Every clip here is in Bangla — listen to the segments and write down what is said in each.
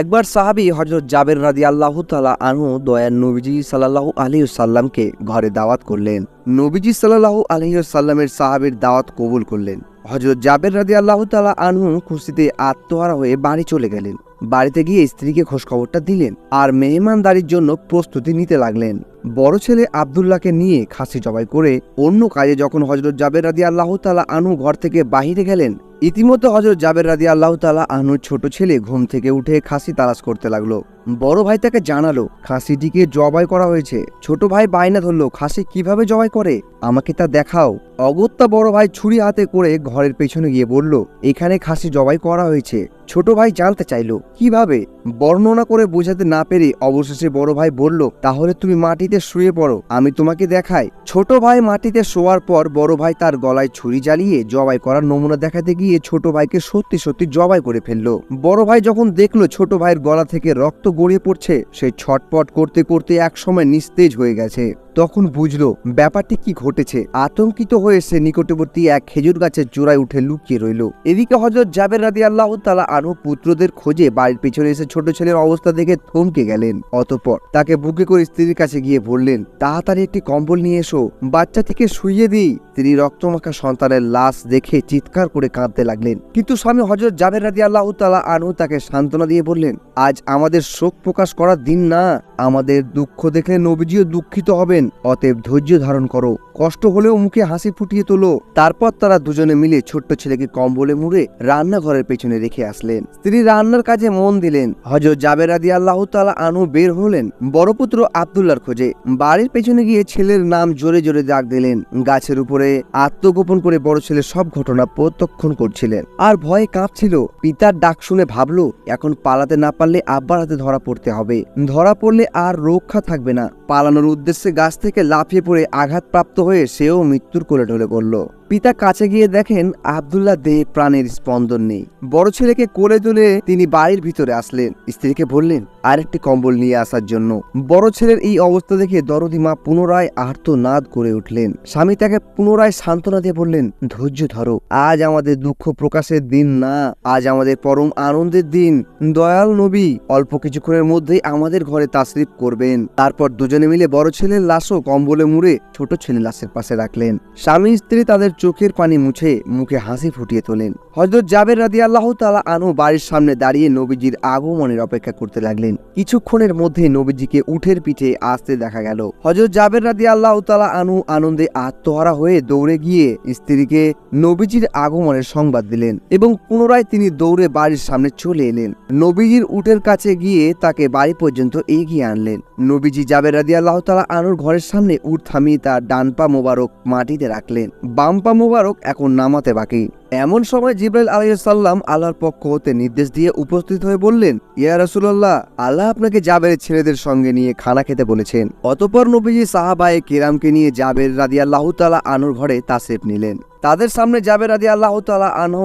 একবার সাহাবি হজরত জাবের রাদি আল্লাহ তালা আনহু দয়ার নবীজি সাল্লাহ আলহিউসাল্লামকে ঘরে দাওয়াত করলেন। নবীজি সাল্লাহ আলহিউসাল্লামের সাহাবির দাওয়াত কবুল করলেন। হজরত জাবের রাদি আল্লাহ তালা আনহু খুশিতে আত্মহারা হয়ে বাড়ি চলে গেলেন। বাড়িতে গিয়ে স্ত্রীকে খোঁজখবরটা দিলেন আর মেহমানদারির জন্য প্রস্তুতি নিতে লাগলেন। বড় ছেলে আবদুল্লাহকে নিয়ে খাসি জবাই করে অন্য কাজে যখন হজরত জাবের রাদি আল্লাহ তালা আনহু ঘর থেকে বাহিরে গেলেন ইতিমধ্যে হজরত জাবের রাদি আল্লাহ তালা আনুর ছোট ছেলে ঘুম থেকে উঠে খাসি তালাশ করতে লাগল। বড় ভাই তাকে জানালো, খাসিটিকে জবাই করা হয়েছে। ছোট ভাই বায়না ধরলো, খাসি কীভাবে জবাই করে? আমাকে তা দেখাও। অগত্যা বড় ভাই ছুরি হাতে করে ঘরের পেছনে গিয়ে বলল, এখানে খাসি জবাই করা হয়েছে। ছোট ভাই জানতে চাইলো, কীভাবে? বর্ণনা করে বোঝাতে না পেরে অবশেষে বড় ভাই বলল, তাহলে তুমি মাটিতে শুয়ে পড়ো, আমি তোমাকে দেখাই। ছোট ভাই মাটিতে শোয়ার পর বড় ভাই তার গলায় ছুরি জ্বালিয়ে জবাই করার নমুনা দেখাতে গিয়ে ছোট ভাইকে সত্যি সত্যি জবাই করে ফেলল। বড় ভাই যখন দেখল ছোট ভাইয়ের গলা থেকে রক্ত গড়িয়ে পড়ছে, সে ছটপট করতে করতে একসময় নিস্তেজ হয়ে গেছে। তখন বুঝলো ব্যাপারটি কি ঘটেছে। আতঙ্কিত হয়ে সে নিকটবর্তী এক খেজুর গাছের চূড়ায় উঠে লুকিয়ে রইল। এদিকে হজরত জাবের রাদি আল্লাহ তালা আরও পুত্রদের খোঁজে বাড়ির পেছনে এসে ছোট ছেলের অবস্থা দেখে থমকে গেলেন। অতঃপর তাকে বুকে করে স্ত্রীর কাছে গিয়ে বললেন, তাড়াতাড়ি একটি কম্বল নিয়ে এসো। বাচ্চা থেকে শুইয়ে দিই। তিনি রক্তমাখা সন্তানের লাশ দেখে চিৎকার করে কাঁদতে লাগলেন। কিন্তু স্বামী হজরত জাবের রাদি আল্লাহ তালা আনহু তাকে সান্ত্বনা দিয়ে বললেন, আজ আমাদের শোক প্রকাশ করার দিন না। আমাদের দুঃখ দেখে নবীজিও দুঃখিত হবেন, অতএব ধৈর্য ধারণ করো। কষ্ট হলেও মুখে হাসি ফুটিয়ে তোলো। তারপর তারা দুজনে মিলে ছোট্ট ছেলেকে কম্বলে মুড়ে রান্নাঘরের পেছনে রেখে আসলেন। স্ত্রী রান্নার কাজে মন দিলেন। হজরত জাবের আদি আল্লাহ তালা আনু বের হলেন বড় পুত্র আবদুল্লার খোঁজে। বাড়ির পেছনে গিয়ে ছেলের নাম জোরে জোরে ডাক দিলেন। গাছের উপরে আত্মগোপন করে বড় ছেলে সব ঘটনা প্রত্যক্ষণ করছিলেন। আর ভয়ে কাঁপছিল। পিতার ডাক শুনে ভাবল, এখন পালাতে না পারলে আব্বার হাতে ধরা পড়তে হবে। ধরা পড়লে আর রক্ষা থাকবে না। পালানোর উদ্দেশ্যে গাছ থেকে লাফিয়ে পড়ে আঘাতপ্রাপ্ত হয়ে সেও মৃত্যুর কোলে ঢলে পড়ল। পিতা কাছে গিয়ে দেখেন আবদুল্লাহ দেহে প্রাণের স্পন্দন নেই। বড় ছেলেকে কোলে তুলে তিনি বাড়ির ভিতরে আসলেন। স্ত্রীকে বললেন, আরেকটি কম্বল নিয়ে আসার জন্য। বড় ছেলের এই অবস্থা দেখে দরদি মা পুনরায় আর্তনাদ করে উঠলেন। স্বামী তাকে পুনরায় সান্ত্বনা দিয়ে বললেন, ধৈর্য ধরো, আজ আমাদের দুঃখ প্রকাশের দিন না। আজ আমাদের পরম আনন্দের দিন। দয়াল নবী অল্প কিছুক্ষণের মধ্যেই আমাদের ঘরে তাসরিফ করবেন। তারপর দুজনে মিলে বড় ছেলের লাশও কম্বলে মুড়ে ছোট ছেলে লাশের পাশে রাখলেন। স্বামী স্ত্রী তাদের চোখের পানি মুছে মুখে হাসি ফুটিয়ে তোলেন। হজরত জাবের রাদি আল্লাহ তালা আনু বাড়ির সামনে দাঁড়িয়ে নবীজির আগমনের অপেক্ষা করতে লাগলেন। কিছুক্ষণের মধ্যে নবীজিকে উঠের পিঠে আসতে দেখা গেল। হজরত জাবের রাদি আল্লাহ তালা আনু আনন্দে আত্মহারা হয়ে দৌড়ে গিয়ে স্ত্রীকে নবীজির আগমনের সংবাদ দিলেন এবং পুনরায় তিনি দৌড়ে বাড়ির সামনে চলে এলেন। নবীজির উটের কাছে গিয়ে তাকে বাড়ি পর্যন্ত এগিয়ে আনলেন। নবীজি জাবের রাদি আল্লাহ তালা আনুর ঘরের সামনে উট থামিয়ে তার ডান পা মোবারক মাটিতে রাখলেন। বাম পা মুবারক এখন নামাতে বাকি। এমন সময় জিব্রাইল আলাইসাল্লাম আল্লাহর পক্ষ হতে নির্দেশ দিয়ে উপস্থিত হয়ে বললেন, ইয়া রাসুল্লাহ আল্লাহ আপনাকে জাবের ছেলেদের সঙ্গে নিয়ে খানা খেতে বলেছেন। অতপর নবীজি সাহাবায়ে কেরামকে নিয়ে জাবের রাদিয়াল্লাহু তাআলা আনুর ঘরে তাসেফ নিলেন। তাদের সামনে জাবের রাদি আল্লাহ তালা আনহ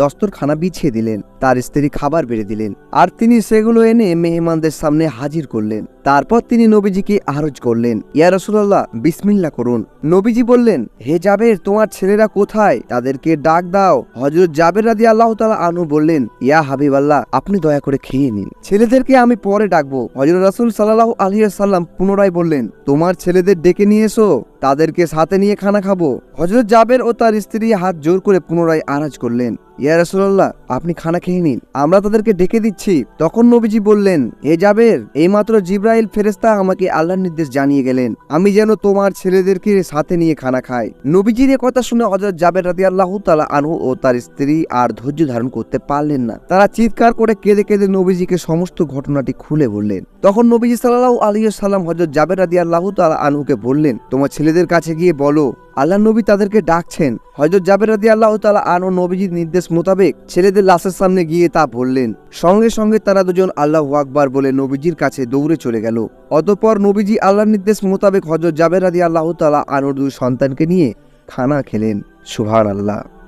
দস্তরখানা বিছিয়ে দিলেন, তার স্ত্রী খাবার বেড়ে দিলেন, আর তিনি সেগুলো এনে মেহমানদের সামনে হাজির করলেন। তারপর তিনি নবীজিকে আরজ করলেন, ইয়া রসুল্লাহ বিসমিল্লা করুন। নবীজি বললেন, হে জাবের, তোমার ছেলেরা কোথায়? তাদেরকে ডাক দাও। হজরত জাবের রাদি আল্লাহ তালা আনু বললেন, ইয়া হাবিব আল্লাহ আপনি দয়া করে খেয়ে নিন। ছেলেদেরকে আমি পরে ডাকবো। হজরত রাসুল সাল্লাহ আলহিয়া সাল্লাম পুনরায় বললেন, তোমার ছেলেদের ডেকে নিয়ে এসো। তাদেরকে সাথে নিয়ে খানা খাব। হজরত জাবের ও তার স্ত্রী হাত জোর করে পুনরায় আরাজ করলেন। ইয়া রাসুল্লাহ আপনি খানা খেয়ে নিন। আমরা তাদেরকে ডেকে দিচ্ছি। তখন নবীজি বললেন হে জাবের, এইমাত্র জিব্রাইল ফেরেস্তা আমাকে আল্লাহর নির্দেশ জানিয়ে গেলেন, আমি যেন তোমার ছেলেদেরকে সাথে নিয়ে খানা খাই। নবীজির এ কথা শুনে হজরত জাবের রাদি আল্লাহ তালা আনহু ও তার স্ত্রী আর ধৈর্য ধারণ করতে পারলেন না। তারা চিৎকার করে কেঁদে কেঁদে নবীজিকে সমস্ত ঘটনাটি খুলে বললেন। তখন নবীজি সাল্লাহ আলী সাল্লাম হজরত জাবের রাদি আল্লাহ তালা আনহুকে বললেন, তোমার ছেলেদের কাছে গিয়ে বলো, আল্লাহ নবী তাদেরকে ডাকছেন। হজরত জাবের রাদি আল্লাহ তালা আন ও নবীজির নির্দেশ মোতাবেক ছেলেদের লাশের সামনে গিয়ে তা বললেন। সঙ্গে সঙ্গে তারা দুজন আল্লাহ আকবার বলে নবীজির কাছে দৌড়ে চলে গেল। অতঃপর নবীজি আল্লাহর নির্দেশ মোতাবেক হজরত জাবের আদি আল্লাহ তালা আনোর দুই সন্তানকে নিয়ে খানা খেলেন। সুহার আল্লাহ